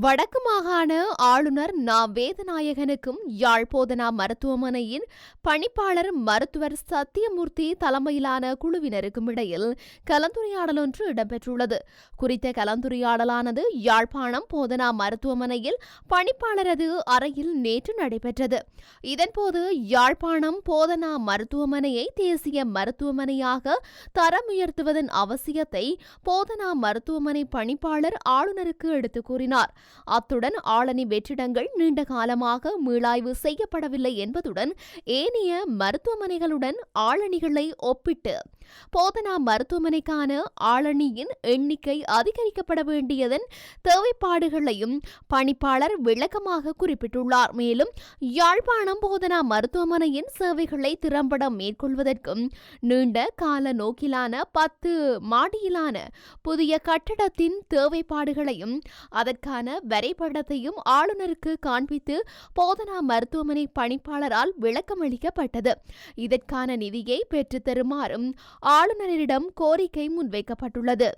வடக்கு மாகாண ஆளுநர் நா வேதநாயகனுக்கும் யாழ்போதனா மருத்துவமனையின் பணிப்பாளர் மருத்துவர் சத்தியமூர்த்தி தலைமையிலான குழுவினருக்கும் இடையில் கலந்துரையாடல் ஒன்று இடம்பெற்றுள்ளது. குறித்த கலந்துரையாடலானது யாழ்ப்பாணம் போதனா மருத்துவமனையில் பணிப்பாளரது அறையில் நேற்று நடைபெற்றது. இதன்போது யாழ்ப்பாணம் போதனா மருத்துவமனையை தேசிய மருத்துவமனையாக தரம் உயர்த்துவதன் அவசியத்தை போதனா மருத்துவமனை பணிப்பாளர் ஆளுநருக்கு எடுத்துக் கூறினார். அத்துடன் ஆளணி வெற்றிடங்கள் நீண்ட காலமாக மீளாய்வு செய்யப்படவில்லை என்பதுடன் ஏனைய மருத்துவமனைகளுடன் ஆளணிகளை ஒப்பிட்டு போதனா மருத்துவமனைக்கான ஆளணியின் எண்ணிக்கை அதிகரிக்கப்பட வேண்டியதன் தேவைப்பாடுகளையும் பணிப்பாளர் விளக்கமாக குறிப்பிட்டுள்ளார். மேலும் யாழ்ப்பாணம் போதனா மருத்துவமனையின் சேவைகளை திறம்பட மேற்கொள்வதற்கும் நீண்ட கால நோக்கிலான பத்து மாடியிலான புதிய கட்டடத்தின் தேவைப்பாடுகளையும் அதற்கான வரைபடத்தையும் ஆளுநருக்கு காண்பித்து போதனா மருத்துவமனை பணிப்பாளரால் விளக்கமளிக்கப்பட்டது. இதற்கான நிதியை பெற்றுத்தருமாறும் ஆளுநரிடம் கோரிக்கை முன்வைக்கப்பட்டுள்ளது.